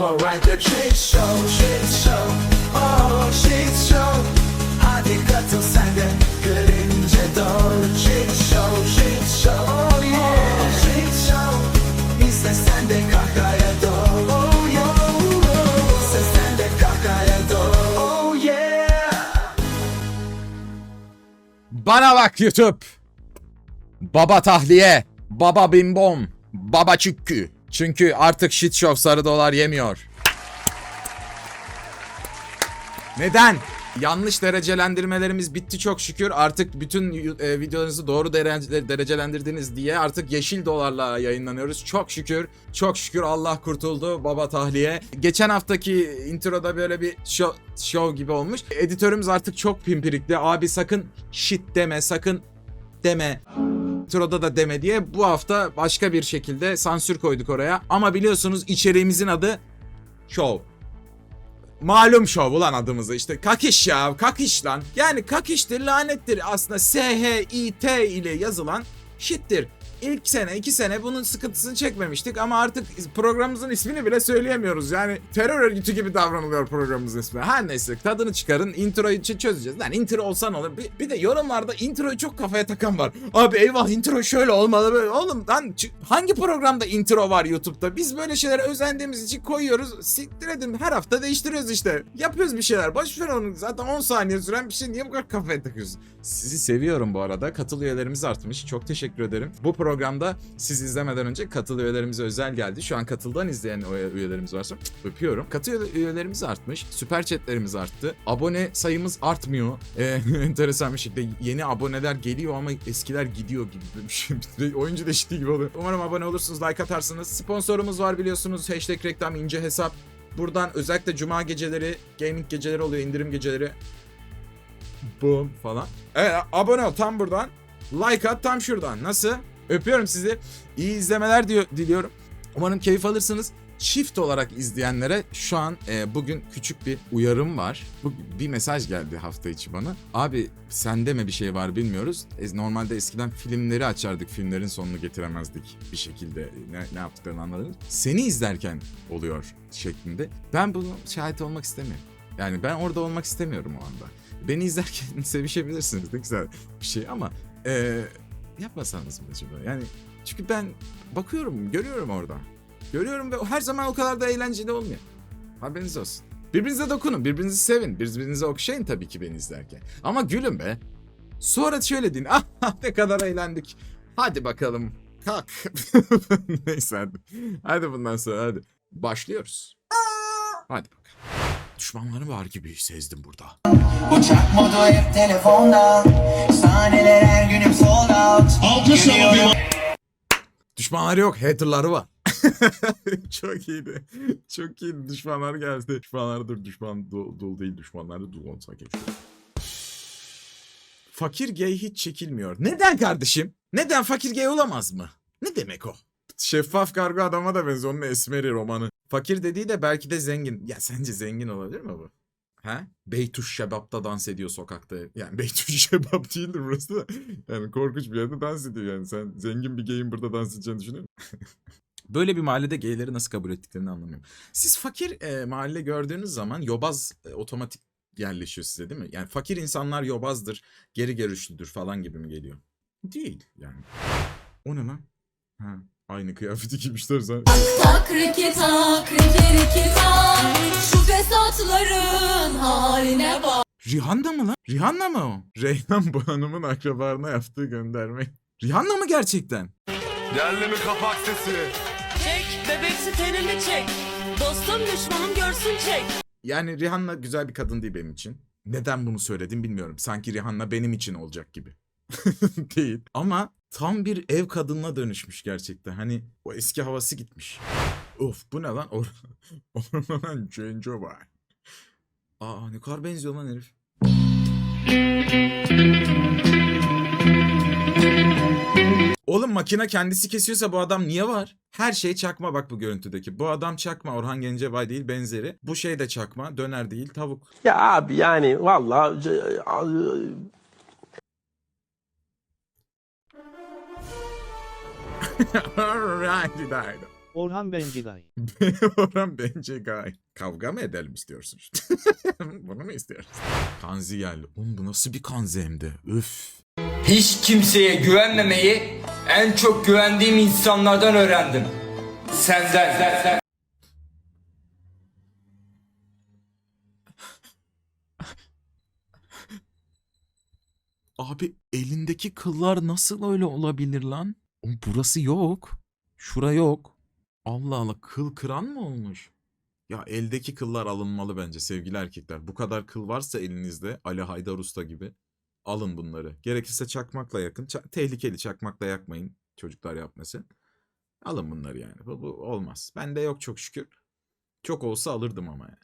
Alright the shit show, shit show, oh shit show. Hadi katıl sen de görünce doğru. Shit show, shit show, oh yeah Shit show, iste sen de kahkahaya doğru. Oh yeah, iste sen de kahkahaya doğru. Oh yeah. Bana bak YouTube. Baba tahliye, baba bimbom, baba çükkü. Çünkü artık shit show sarı dolar yemiyor. Neden? Yanlış derecelendirmelerimiz bitti çok şükür. Artık bütün e, videolarınızı doğru derece- derecelendirdiniz diye artık yeşil dolarla yayınlanıyoruz. Çok şükür, çok şükür Allah kurtuldu baba tahliye. Geçen haftaki introda böyle bir show, show gibi olmuş. Editörümüz artık çok pimpirikli. Abi sakın shit deme, sakın deme. Introda da deme diye bu hafta başka bir şekilde sansür koyduk oraya. Ama biliyorsunuz içeriğimizin adı show. Malum şov ulan adımızı işte kakiş ya kakiş lan. Yani kakiştir lanettir aslında S-H-I-T ile yazılan shittir. İlk sene iki sene bunun sıkıntısını çekmemiştik ama artık programımızın ismini bile söyleyemiyoruz. Yani terör örgütü gibi davranılıyor programımızın ismi. Her neyse tadını çıkarın introyu çözeceğiz. Lan intro olsa ne olur? Bir, bir de yorumlarda introyu çok kafaya takan var. Abi eyvah intro şöyle olmalı böyle. Oğlum lan hangi programda intro var YouTube'da? Biz böyle şeylere özendiğimiz için koyuyoruz. Siktir edin her hafta değiştiriyoruz işte. Yapıyoruz bir şeyler. Boş ver onu. Zaten 10 saniye süren bir şey niye bu kadar kafaya takıyorsun? Sizi seviyorum bu arada. Katıl üyelerimiz artmış. Çok teşekkür ederim. Bu programda siz izlemeden önce katıl üyelerimize özel geldi. Şu an katıldan izleyen üye- üyelerimiz varsa öpüyorum. Katıl üyelerimiz artmış. Süper chatlerimiz arttı. Abone sayımız artmıyor. Ee, enteresan bir şekilde yeni aboneler geliyor ama eskiler gidiyor gibi bir şey. Oyuncu değişikliği gibi oluyor. Umarım abone olursunuz, like atarsınız. Sponsorumuz var biliyorsunuz. Hashtag reklam ince hesap. Buradan özellikle cuma geceleri, gaming geceleri oluyor, indirim geceleri. Boom falan. Evet abone ol tam buradan. Like at tam şuradan. Nasıl? Öpüyorum sizi. İyi izlemeler diyor, diliyorum. Umarım keyif alırsınız. Çift olarak izleyenlere şu an e, bugün küçük bir uyarım var. Bu bir mesaj geldi hafta içi bana. Abi sende mi bir şey var bilmiyoruz. E, normalde eskiden filmleri açardık. Filmlerin sonunu getiremezdik bir şekilde. Ne, ne yaptıklarını anladınız. Seni izlerken oluyor şeklinde. Ben bunu şahit olmak istemiyorum. Yani ben orada olmak istemiyorum o anda. Beni izlerken sevişebilirsiniz ne güzel bir şey ama e, yapmasanız mı acaba? Yani çünkü ben bakıyorum, görüyorum orada. Görüyorum ve her zaman o kadar da eğlenceli olmuyor. Haberiniz olsun. Birbirinize dokunun, birbirinizi sevin, birbirinize okşayın tabii ki beni izlerken. Ama gülün be. Sonra şöyle deyin, ah ne kadar eğlendik. Hadi bakalım, kalk. Neyse hadi. Hadi bundan sonra hadi. Başlıyoruz. Hadi. Düşmanları var gibi sezdim burada. Uçak modu hep telefonda Sahneler her günüm sold out Geliyorum Düşmanları yok, haterları var. Çok iyiydi. Çok iyiydi. Düşmanlar geldi. Düşmanlar dur. Düşman dul, dul değil. Düşmanları dul olsa geçiyor. Fakir gay hiç çekilmiyor. Neden kardeşim? Neden fakir gay olamaz mı? Ne demek o? Şeffaf kargo adama da benziyor. Onun esmeri romanı. Fakir dediği de belki de zengin. Ya sence zengin olabilir mi bu? Ha? Beytuş Şebap'ta dans ediyor sokakta. Yani Beytuş Şebap değildir burası da. Yani korkunç bir yerde dans ediyor yani. Sen zengin bir gay'in burada dans edeceğini düşünüyor musun? Böyle bir mahallede gayleri nasıl kabul ettiklerini anlamıyorum. Siz fakir e, mahalle gördüğünüz zaman yobaz e, otomatik yerleşiyor size değil mi? Yani fakir insanlar yobazdır, geri görüşlüdür falan gibi mi geliyor? Değil yani. O ne lan? Ha, aynı kıyafeti giymişler sen. Tak riki tak riki riki tak Şu fesatların haline bak Rihanna mı lan? Rihanna mı o? Reyhan bu hanımın akrabalarına yaptığı gönderme. Rihanna mı gerçekten? Geldi mi kapak sesi? Çek bebeksi tenini çek. Dostum düşmanım görsün çek. Yani Rihanna güzel bir kadın değil benim için. Neden bunu söyledim bilmiyorum. Sanki Rihanna benim için olacak gibi. değil. Ama tam bir ev kadınına dönüşmüş gerçekten. Hani o eski havası gitmiş. Of bu ne lan? Or Orman var. Aa ne kadar benziyor lan herif. Oğlum makine kendisi kesiyorsa bu adam niye var? Her şey çakma bak bu görüntüdeki. Bu adam çakma Orhan Gencebay değil benzeri. Bu şey de çakma döner değil tavuk. Ya abi yani vallahi Orhan Bencegay. Orhan bence gay. Kavga mı edelim istiyorsun? Bunu mu istiyorsun? Kanzi geldi. Oğlum bu nasıl bir kanzi hem de? Üf. Hiç kimseye güvenmemeyi en çok güvendiğim insanlardan öğrendim. Senden. Abi elindeki kıllar nasıl öyle olabilir lan? Oğlum burası yok. Şura yok. Allah Allah kıl kıran mı olmuş? Ya eldeki kıllar alınmalı bence sevgili erkekler. Bu kadar kıl varsa elinizde Ali Haydar Usta gibi alın bunları. Gerekirse çakmakla yakın. Ça- tehlikeli çakmakla yakmayın. Çocuklar yapmasın. Alın bunları yani. Bu, bu olmaz. Bende yok çok şükür. Çok olsa alırdım ama yani.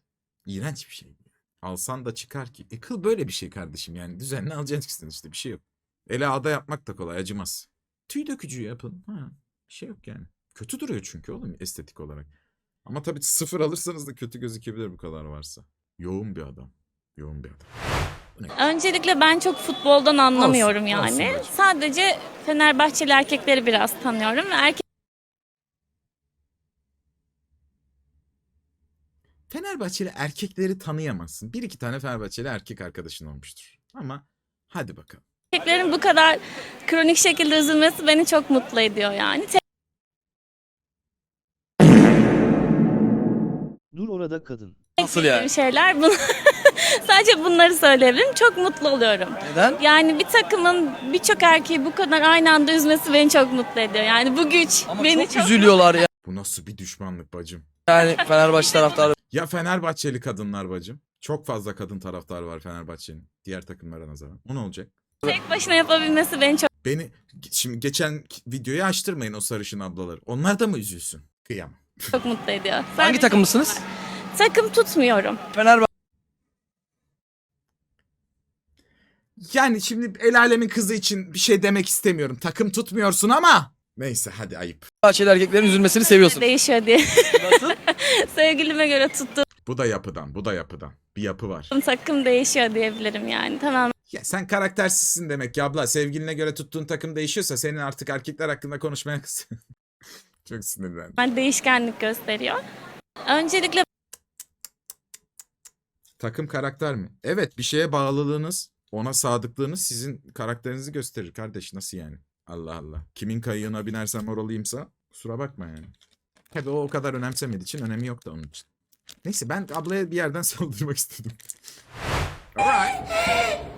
İğrenç bir şey. Alsan da çıkar ki. E kıl böyle bir şey kardeşim yani. Düzenli alacaksın işte bir şey yok. Ele ağda yapmak da kolay acımaz. Tüy dökücü yapın. Ha, bir şey yok yani. Kötü duruyor çünkü oğlum estetik olarak. Ama tabii sıfır alırsanız da kötü gözükebilir bu kadar varsa. Yoğun bir adam. Yoğun bir adam. Öncelikle ben çok futboldan anlamıyorum Olsun, yani. olsun bacım. Sadece Fenerbahçeli erkekleri biraz tanıyorum ve erkek Fenerbahçeli erkekleri tanıyamazsın. Bir iki tane Fenerbahçeli erkek arkadaşın olmuştur. Ama hadi bakalım. Erkeklerin bu kadar kronik şekilde üzülmesi beni çok mutlu ediyor yani. Dur orada kadın. Nasıl Tek şeyler bunu sadece bunları söyleyebilirim. Çok mutlu oluyorum. Neden? Yani bir takımın birçok erkeği bu kadar aynı anda üzmesi beni çok mutlu ediyor. Yani bu güç beni çok, üzülüyorlar ya. Bu nasıl bir düşmanlık bacım? Yani Fenerbahçe taraftarı. Ya Fenerbahçeli kadınlar bacım. Çok fazla kadın taraftar var Fenerbahçe'nin. Diğer takımlara nazaran. O ne olacak? Tek başına yapabilmesi beni çok Beni şimdi geçen videoyu açtırmayın o sarışın ablaları. Onlar da mı üzülsün? Kıyamam. çok mutlu ediyor. Hangi Sadece takımlısınız? takım tutmuyorum. Fenerbahçe. Yani şimdi el alemin kızı için bir şey demek istemiyorum. Takım tutmuyorsun ama. Neyse hadi ayıp. Fenerbahçeli erkeklerin üzülmesini seviyorsun. Değişiyor diye. Sevgilime göre tuttuğum Bu da yapıdan, bu da yapıdan. Bir yapı var. takım değişiyor diyebilirim yani. Tamamen Ya sen karaktersizsin demek ki abla. Sevgiline göre tuttuğun takım değişiyorsa senin artık erkekler hakkında konuşmaya Çok sinirlendim. değişkenlik gösteriyor. Öncelikle Takım karakter mi? Evet bir şeye bağlılığınız, ona sadıklığınız sizin karakterinizi gösterir kardeş. Nasıl yani? Allah Allah. Kimin kayığına binersem oralıyımsa kusura bakma yani. Tabii o o kadar önemsemediği için önemi yok da onun için. Neyse ben ablaya bir yerden saldırmak istedim. Alright.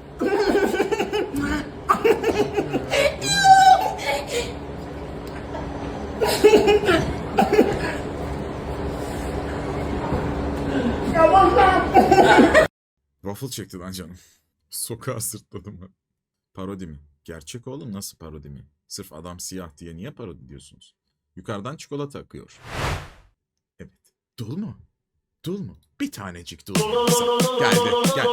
Waffle çekti lan canım. Sokağa sırtladım ben. Parodi mi? Gerçek oğlum nasıl parodi mi? Sırf adam siyah diye niye parodi diyorsunuz? Yukarıdan çikolata akıyor. Evet. Dul mu? Dul mu? Bir tanecik dul. Geldi. Gel.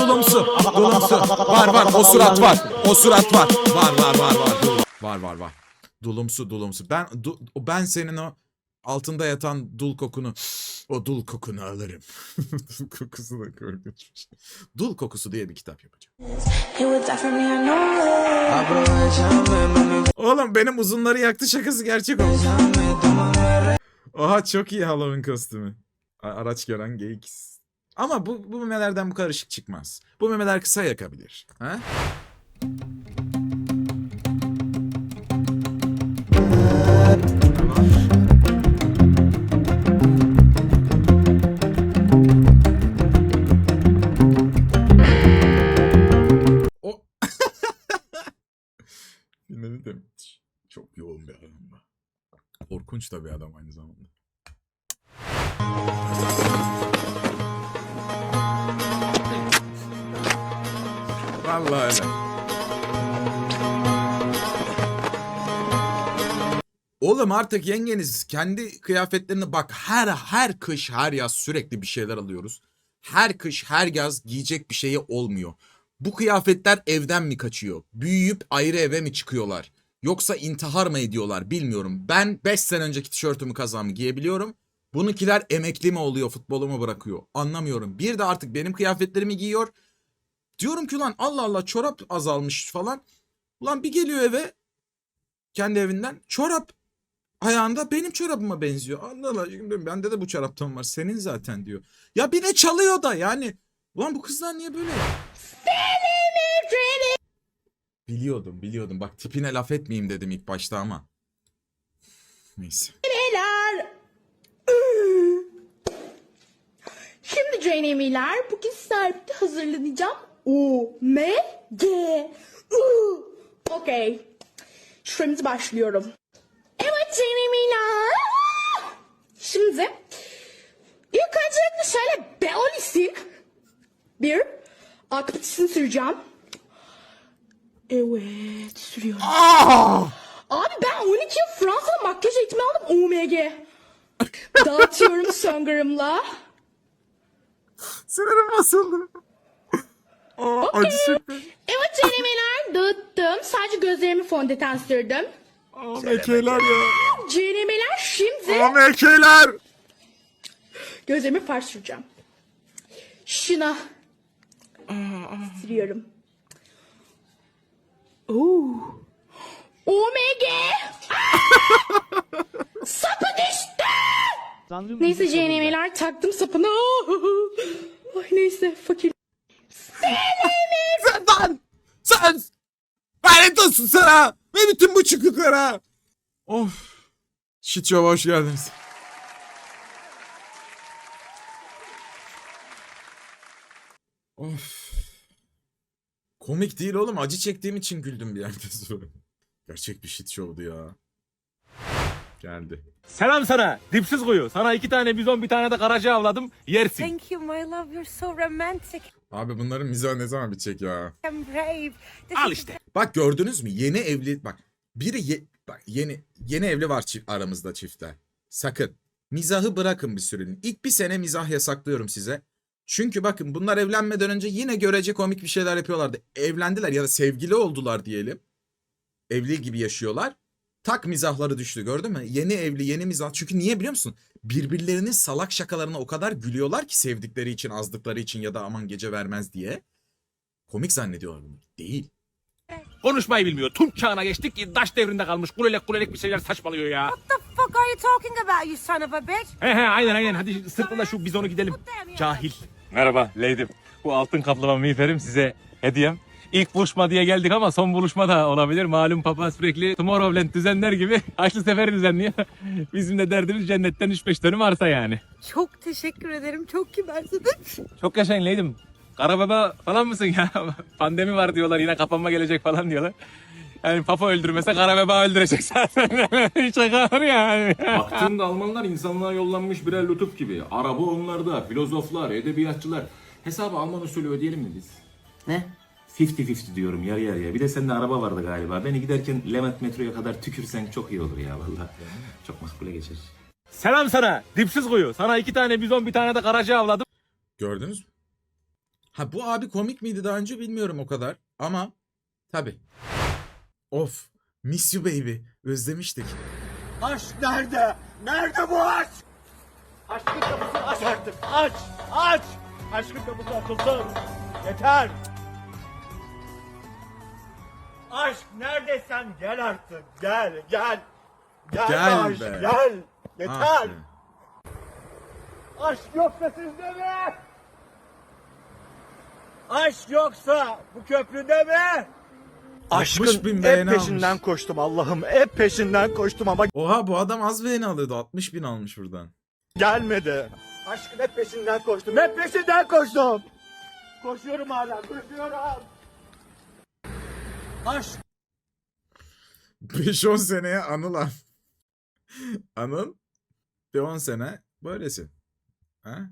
Dulumsu. Dulumsu. Var var. O surat var. O surat var. Var var var var. Dul var. Var var var. Dulumsu dulumsu. Ben du- ben senin o altında yatan dul kokunu o dul kokunu alırım. dul kokusu da korkunçmuş. Dul kokusu diye bir kitap yapacağım. Oğlum benim uzunları yaktı şakası gerçek oldu. Oha çok iyi Halloween kostümü. Araç gören geyik. Ama bu, bu memelerden bu kadar ışık çıkmaz. Bu memeler kısa yakabilir. Ha? O... Çok yoğun bir adam. Korkunç da bir adam aynı zamanda. Oğlum artık yengeniz kendi kıyafetlerini bak her her kış her yaz sürekli bir şeyler alıyoruz. Her kış her yaz giyecek bir şeyi olmuyor. Bu kıyafetler evden mi kaçıyor? Büyüyüp ayrı eve mi çıkıyorlar? Yoksa intihar mı ediyorlar bilmiyorum. Ben 5 sene önceki tişörtümü kazağımı giyebiliyorum. Bununkiler emekli mi oluyor futbolumu bırakıyor? Anlamıyorum. Bir de artık benim kıyafetlerimi giyiyor. Diyorum ki ulan Allah Allah çorap azalmış falan. Ulan bir geliyor eve kendi evinden çorap ayağında benim çorabıma benziyor. Allah Allah şimdi bende de bu çoraptan var senin zaten diyor. Ya bir de çalıyor da yani. Ulan bu kızlar niye böyle? Biliyordum biliyordum bak tipine laf etmeyeyim dedim ilk başta ama. Neyse. Şimdi Ceyne'miler bugün birlikte hazırlanacağım. O, M, G, U. Okey. Şuramizi başlıyorum. Ceyne'miler. Şimdi ilk öncelikle şöyle Beolis'in bir akıbıtısını süreceğim. Evet sürüyorum. Abi ben 12 yıl Fransa'da makyaj eğitimi aldım OMG. Dağıtıyorum söngürümle. Sinirim basıldı. Aa, acı çekti. Evet cenemeler dağıttım. Sadece gözlerimi fondöten sürdüm. Aa, mekeyler ya. Cenemeler şimdi Aa, mekeyler. gözlerimi far süreceğim. Şuna sürüyorum. Oo. OMG! Sapı düştü! Neyse cenemeler taktım sapını. Ay neyse fakir. Sen. Sen. Lanet olsun sana. Ve bütün bu çıkıklara. Of. Shit Show'a hoş geldiniz. Of. Komik değil oğlum. Acı çektiğim için güldüm bir yerde sonra. Gerçek bir shit show'du ya. Geldi. Selam sana. Dipsiz kuyu. Sana iki tane bizon bir tane de karaca avladım. Yersin. Thank you my love you're so romantic Abi bunların mizahı ne zaman bitecek ya? and brave. This Al işte. Bak gördünüz mü? Yeni evli bak. Biri ye- bak yeni yeni evli var çift, aramızda çiftler. Sakın mizahı bırakın bir süreliğine. İlk bir sene mizah yasaklıyorum size. Çünkü bakın bunlar evlenmeden önce yine görece komik bir şeyler yapıyorlardı. Evlendiler ya da sevgili oldular diyelim. Evli gibi yaşıyorlar. Tak mizahları düştü gördün mü? Yeni evli yeni mizah. Çünkü niye biliyor musun? Birbirlerinin salak şakalarına o kadar gülüyorlar ki sevdikleri için azdıkları için ya da aman gece vermez diye. Komik zannediyorlar bunu. Değil. Konuşmayı bilmiyor. Tunç çağına geçtik. Taş devrinde kalmış. Kulelek kulelek bir şeyler saçmalıyor ya. the fuck are you talking about you son of a bitch? He he aynen aynen. Hadi sırtla şu bizonu gidelim. Cahil. Merhaba Leydim. Bu altın kaplama miğferim size hediyem. İlk buluşma diye geldik ama son buluşma da olabilir. Malum papa sürekli Tomorrowland düzenler gibi Haçlı Seferi düzenliyor. Bizim de derdimiz cennetten 3-5 dönüm arsa yani. Çok teşekkür ederim. Çok kibarsın. Çok yaşayın Leydim. Karababa falan mısın ya? Pandemi var diyorlar yine kapanma gelecek falan diyorlar. Yani papa öldürmese Karababa öldürecek zaten. Şaka var yani. Baktığında Almanlar insanlığa yollanmış birer lütuf gibi. Araba onlarda, filozoflar, edebiyatçılar. Hesabı Alman usulü ödeyelim mi biz? Ne? 50-50 diyorum yarı yarıya. Bir de sende araba vardı galiba. Beni giderken Levent metroya kadar tükürsen çok iyi olur ya vallahi. Çok makbule geçer. Selam sana. Dipsiz kuyu. Sana iki tane bizon bir tane de karaca avladım. Gördünüz mü? Ha bu abi komik miydi daha önce bilmiyorum o kadar. Ama tabi. Of. Miss you baby. Özlemiştik. Aşk nerede? Nerede bu aşk? Aşkın kapısını aç artık. Aç! Aç! Aşkın kapısı açılsın. Yeter! Aşk neredeysen gel artık. Gel, gel. Gel, Gel aşk, be. gel. Yeter. Ah be. Aşk yoksa sizde mi? Aşk yoksa bu köprüde mi? 60 Aşkın bin hep beğeni peşinden almış. koştum Allah'ım. Hep peşinden koştum ama Oha bu adam az beğeni alıyordu. 60 bin almış buradan. gelmedi. Aşkın hep peşinden koştum. Hep peşinden koştum. Koşuyorum hala. Koşuyorum. Aşk 5-10 seneye Anıl abi. Anıl ve 10 sene böylesi. Ha?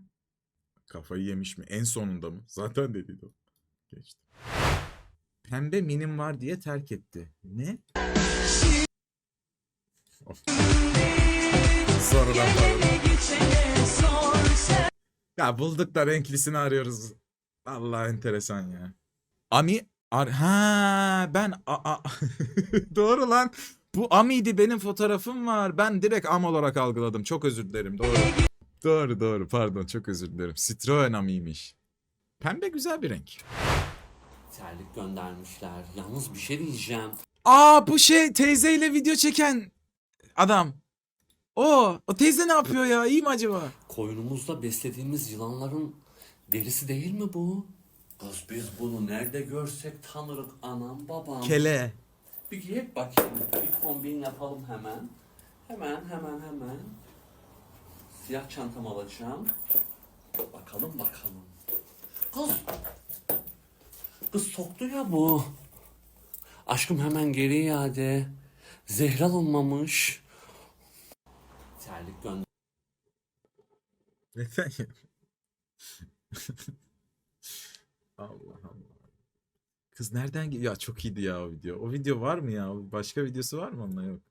Kafayı yemiş mi? En sonunda mı? Zaten dediydi o. Geçti. Pembe minim var diye terk etti. Ne? Pardon. Ya bulduk da renklisini arıyoruz. Allah enteresan ya. Ami ar ha ben a, a- doğru lan. Bu Ami'di benim fotoğrafım var. Ben direkt Am olarak algıladım. Çok özür dilerim. Doğru. doğru doğru pardon çok özür dilerim. Citroen Ami'ymiş. Pembe güzel bir renk. Terlik göndermişler. Yalnız bir şey diyeceğim. Aa bu şey teyzeyle video çeken adam. O, o teyze ne yapıyor ya? İyi mi acaba? Koyunumuzda beslediğimiz yılanların derisi değil mi bu? Kız biz bunu nerede görsek tanırık anam babam. Kele. Bir giyip bakayım. Bir kombin yapalım hemen. Hemen hemen hemen. Siyah çantam alacağım. Bakalım bakalım. Kız. Kız soktu ya bu. Aşkım hemen geri iade. Zehra olmamış. Terlik gönder. Ya? Allah Allah. Kız nereden geliyor? Ya çok iyiydi ya o video. O video var mı ya? Başka videosu var mı onunla yok.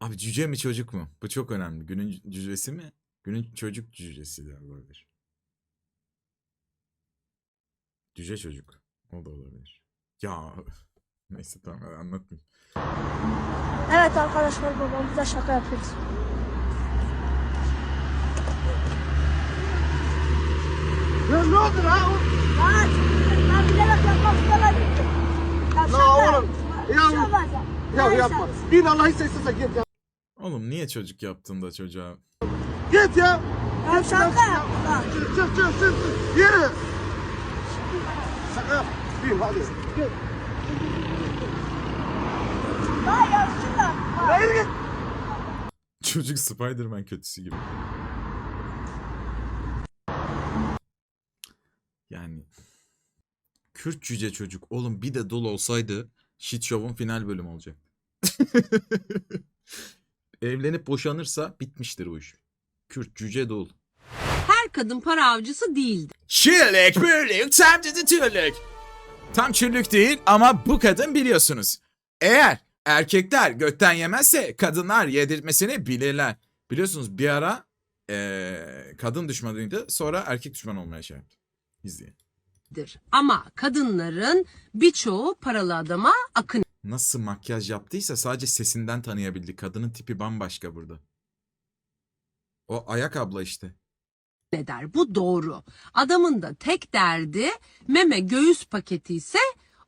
Abi cüce mi çocuk mu? Bu çok önemli. Günün cücesi mi? Günün çocuk cücesi de olabilir. Cüce çocuk. O da olabilir. Ya neyse tamam anlatmayayım. Evet arkadaşlar babamıza şaka yapıyoruz. Ya ne oldu lan? Ben, ben bilerek yapmak istemedim. Ya şaka. oğlum, Bir ya- şey olmaz ya. Ya Neyse. yapma. Bin Allah istesene git ya. Oğlum niye çocuk yaptın da çocuğa? Git ya. Ya şaka yapma. Çık çık çık çık. çık. Yürü. Şaka yap. Bin hadi. Git. Vay yaşlılar. Hayır git. Çocuk Spider-Man kötüsü gibi. Yani Kürt cüce çocuk. Oğlum bir de dul olsaydı Shit Show'un final bölümü olacak. Evlenip boşanırsa bitmiştir bu iş. Kürt cüce dul. Her kadın para avcısı değildir. Çürlük, bürlük, tam dedi türlük. Tam çürlük değil ama bu kadın biliyorsunuz. Eğer erkekler götten yemezse kadınlar yedirtmesini bilirler. Biliyorsunuz bir ara eee, kadın düşmanıydı sonra erkek düşman olmaya şey yaptı. İzleyin. Ama kadınların birçoğu paralı adama akın Nasıl makyaj yaptıysa sadece sesinden tanıyabildik. Kadının tipi bambaşka burada. O ayak abla işte. eder. Bu doğru. Adamın da tek derdi meme göğüs paketi ise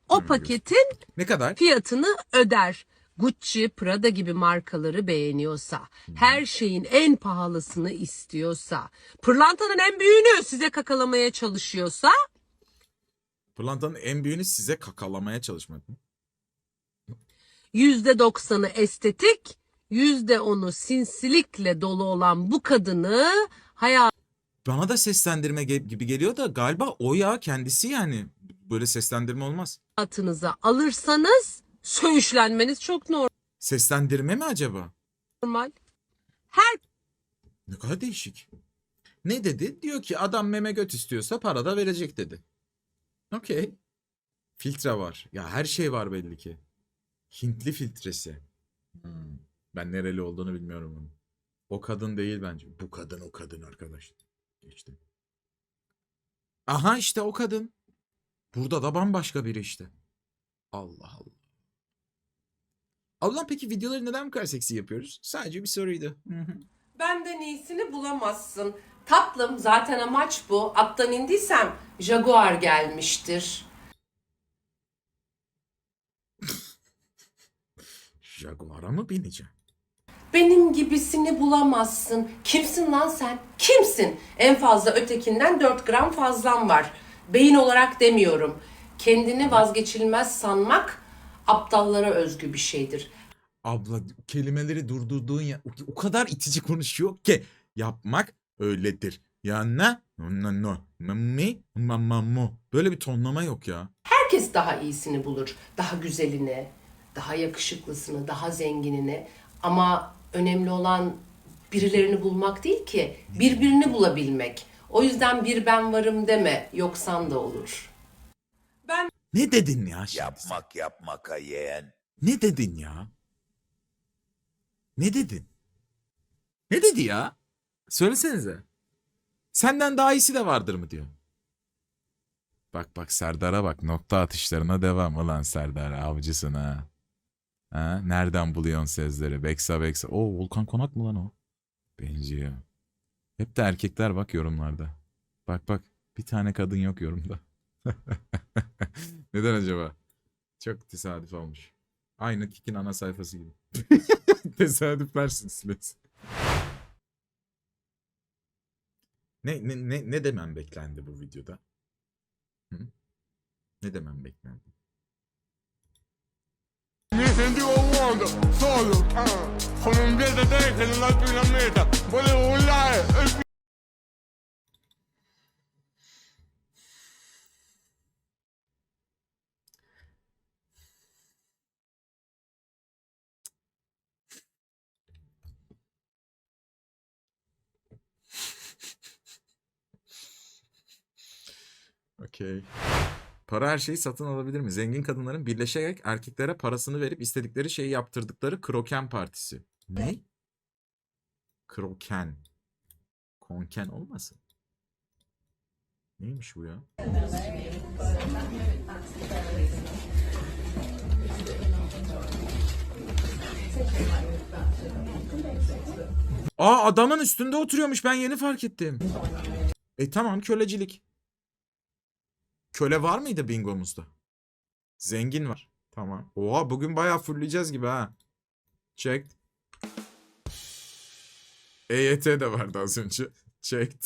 o Meme göğüs. paketin Ne kadar? fiyatını öder. Gucci, Prada gibi markaları beğeniyorsa, her şeyin en pahalısını istiyorsa, pırlantanın en büyüğünü size kakalamaya çalışıyorsa, Pırlantanın en büyüğünü size kakalamaya çalışmak mı? yüzde doksanı estetik, yüzde onu sinsilikle dolu olan bu kadını Bana da seslendirme ge- gibi geliyor da galiba o ya kendisi yani. Böyle seslendirme olmaz. hayatınıza alırsanız söğüşlenmeniz çok Seslendirme mi acaba? normal. Her Ne kadar değişik. Ne dedi? Diyor ki adam meme göt istiyorsa para da verecek dedi. Okey. Filtre var. Ya her şey var belli ki. Hintli filtresi. Hmm. Ben nereli olduğunu bilmiyorum onun. O kadın değil bence. Bu kadın o kadın arkadaş. Geçti. Aha işte o kadın. Burada da bambaşka biri işte. Allah Allah. Allah'ım peki videoları neden bu kadar seksi yapıyoruz? Sadece bir soruydu. Hı hı. Benden iyisini bulamazsın. Tatlım zaten amaç bu. Attan indiysem Jaguar gelmiştir. Jaguar'a mı bineceğim? Benim gibisini bulamazsın. Kimsin lan sen? Kimsin? En fazla ötekinden 4 gram fazlan var. Beyin olarak demiyorum. Kendini vazgeçilmez sanmak aptallara özgü bir şeydir. Abla kelimeleri durdurduğun ya o- kadar itici konuşuyor ki yapmak öyledir. Ya ne? No no no. Mi? Mamamo. Böyle bir tonlama yok ya. Herkes daha iyisini bulur. Daha güzelini, daha yakışıklısını, daha zenginini. Ama önemli olan birilerini bulmak değil ki, birbirini bulabilmek. O yüzden bir ben varım deme, yoksan da olur. Ne dedin ya şimdi? Yapmak yapmaka yeğen. Ne dedin ya? Ne dedin? Ne dedi ya? Söylesenize. Senden daha iyisi de vardır mı diyor. Bak bak Serdar'a bak nokta atışlarına devam ulan Serdar avcısın ha. Ha? Nereden buluyorsun sözleri? Beksa beksa. Oo Volkan Konak mı lan o? Benziyor. Hep de erkekler bak yorumlarda. Bak bak bir tane kadın yok yorumda. Neden acaba? Çok tesadüf olmuş. Aynı Kik'in ana sayfası gibi. Tesadüfler silsilesi. Ne, ne, ne, ne demem beklendi bu videoda? Hı? Ne demem beklendi? Solo, ah. Okey. Para her şeyi satın alabilir mi? Zengin kadınların birleşerek erkeklere parasını verip istedikleri şeyi yaptırdıkları kroken partisi. Ne? Kroken. Konken olmasın? Neymiş bu ya? Aa adamın üstünde oturuyormuş ben yeni fark ettim. E tamam kölecilik. Köle var mıydı bingomuzda? Zengin var. Tamam. Oha bugün bayağı fullleyeceğiz gibi ha. Checked. EYT de vardı az önce. Checked.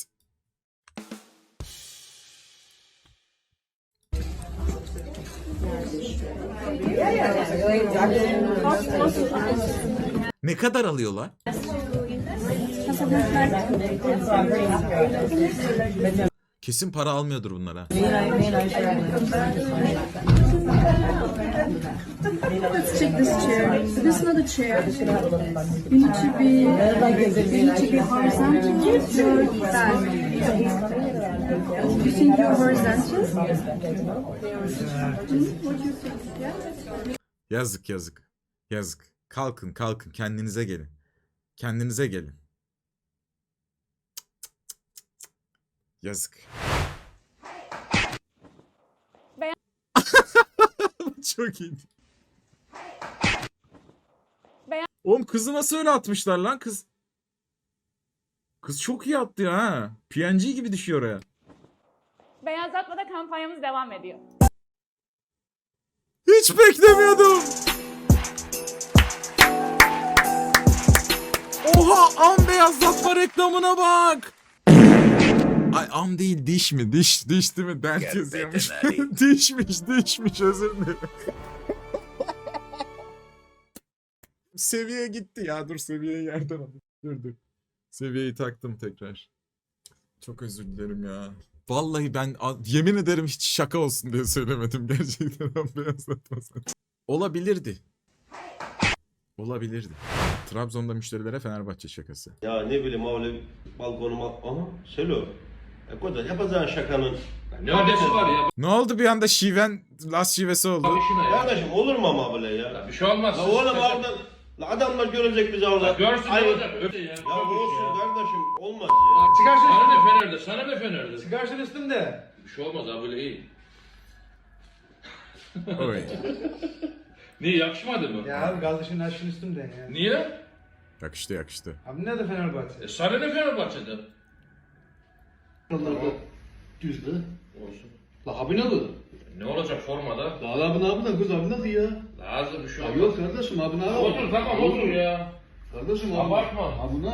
Ne kadar alıyorlar? Kesin para almıyordur bunlar ha. Let's check this chair. This is not a chair. You need to be, you need to be horizontal or back. You think you're horizontal? What do you think? Yeah? Yazık yazık. Yazık. Kalkın kalkın kendinize gelin. Kendinize gelin. Yazık. Çok iyiydi. Oğlum kızı nasıl öyle atmışlar lan kız? Kız çok iyi attı ya ha. PNG gibi düşüyor oraya. Beyazlatmada kampanyamız devam ediyor. Hiç beklemiyordum. Oha am beyazlatma reklamına bak. Ay am değil diş mi? Diş diş değil mi? Dent yazıyormuş. dişmiş dişmiş özür dilerim. Seviye gitti ya dur seviyeyi yerden alayım. Dur dur. Seviyeyi taktım tekrar. Çok özür dilerim ya. Vallahi ben yemin ederim hiç şaka olsun diye söylemedim gerçekten beyazlatmasın. Olabilirdi. Olabilirdi. Trabzon'da müşterilere Fenerbahçe şakası. Ya ne bileyim öyle balkonuma... Aha Selo. E koca yapacağın şakanın... Ne ödesi var ya? Ne oldu bir anda şiven, las şivesi oldu. İşine ya. Kardeşim olur mu ama böyle ya? Bir şey olmaz. La oğlum oradan... La adamlar görecek bizi orada. Görsün Ay- olacak? Öpte ya. Ya olsun kardeşim olmaz ya. Çıkarsın. Sana ne Fener'de? Sana ne Fener'de? Çıkarsın üstünde. Bir şey olmaz abi böyle iyi. Oy. Niye yakışmadı mı? abi kardeşin aşkın üstünde ya. Niye? Yakıştı yakıştı. Abi ne de Fenerbahçe? E sana ne Fenerbahçe'de? Düzdü. Olsun. La abi ne bu? Ne olacak formada? La abi ne yaptın kız abi ne ya? Lazım bir şey olmaz. Yok kardeşim abi ne Otur tamam otur ya. Kardeşim abi. Abartma. Abi ne?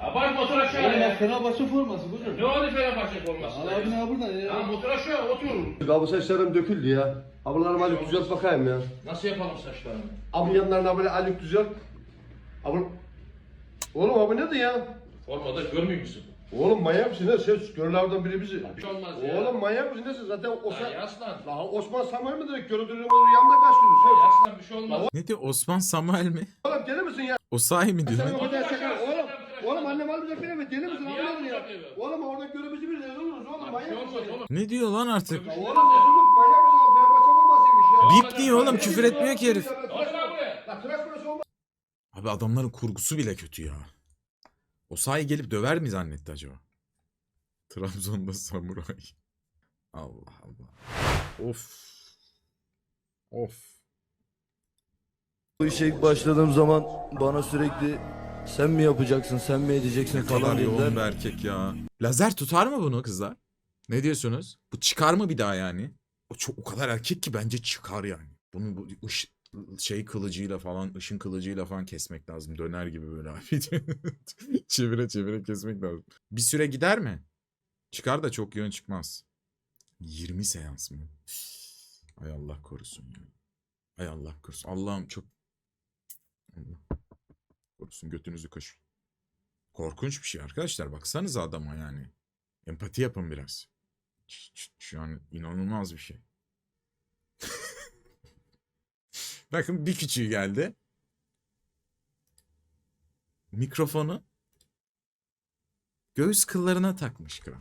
Abartma otur aşağı ya. Fenerbahçe forması kuzum. Ne oldu Fenerbahçe forması? Abi ne burada ya? Tamam otur aşağı otur. Abi saçlarım döküldü ya. Ablalarım Ali düzelt bakayım ya. Nasıl yapalım saçlarını? Abi yanlarına böyle Ali düzelt. Abi... Oğlum abi ne ya? Formada görmüyor musun? Oğlum manyak mısın ne? Sen görlerden biri bizi. Bir şey olmaz ya. Oğlum manyak mısın ne? Zaten Ya Osman... yaslan. La Osman Samuel mi dedik? Görüntülüğün olur yanında kaç gündür? Sen... Yaslan bir şey olmaz. Ne diyor Osman Samuel mi? Oğlum deli misin ya? O sahi mi diyor? Sen lan? o kadar şaka. Oğlum, oğlum annem almayacak beni mi? Deli misin? Niye Abi ya? evi? Oğlum orada görümüzü bir de oluruz oğlum şey manyak olmaz mısın? oğlum. Ne diyor lan artık? Oğlum bozuluk manyak mısın? abi? Fenerbahçe formasıymış ya. Bip diyor oğlum küfür etmiyor ki herif. Otur lan buraya. La tıraş burası olmaz. Abi adamların kurgusu bile kötü ya. O sahi gelip döver mi zannetti acaba? Trabzon'da samuray. Allah Allah. Of. Of. Bu işe ilk başladığım zaman bana sürekli sen mi yapacaksın, sen mi edeceksin Ne kadar yoğun bir erkek ya. Lazer tutar mı bunu kızlar? Ne diyorsunuz? Bu çıkar mı bir daha yani? O çok o kadar erkek ki bence çıkar yani. Bunu bu ış- şey kılıcıyla falan, ışın kılıcıyla falan kesmek lazım. Döner gibi böyle abi. çevire çevire kesmek lazım. Bir süre gider mi? Çıkar da çok yön çıkmaz. 20 seans mı? Ay Allah korusun ya. Ay Allah korusun. Allah'ım çok... Allah korusun götünüzü kaşın. Korkunç bir şey arkadaşlar. Baksanıza adama yani. Empati yapın biraz. An inanılmaz bir şey. Bakın bir küçüğü geldi. Mikrofonu göğüs kıllarına takmış kral.